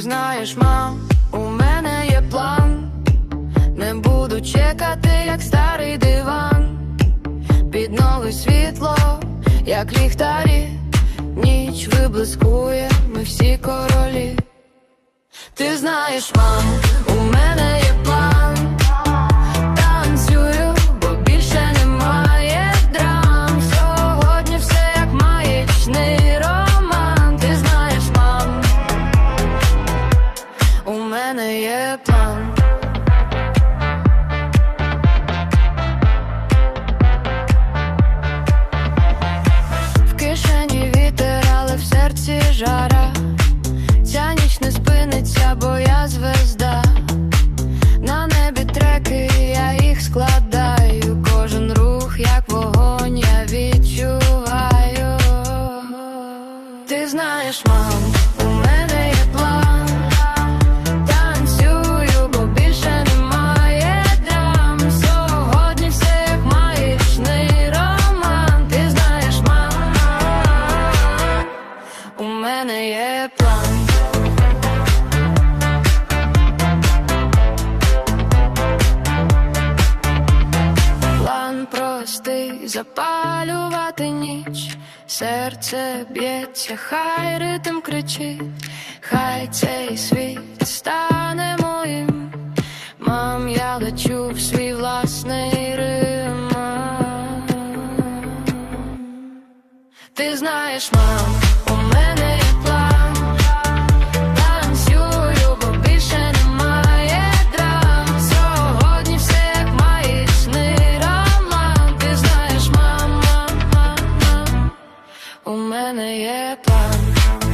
Знаєш, мам, у мене є план. Не буду чекати, як старий диван. Під нове світло, як ліхтарі, ніч виблискує, ми всі королі. Ти знаєш, мам, В кишені вітер, але в серці жара. Ця ніч не спиниться, бо я звезда. На небі треки, я їх складаю. Кожен рух, як вогонь, я відчуваю. Ти знаєш, мам, мене є план. План простий запалювати ніч, серце б'ється, хай ритм кричить, хай цей світ стане моїм. Мам, я лечу в свій власний ритм. Ти знаєш, мам, є план.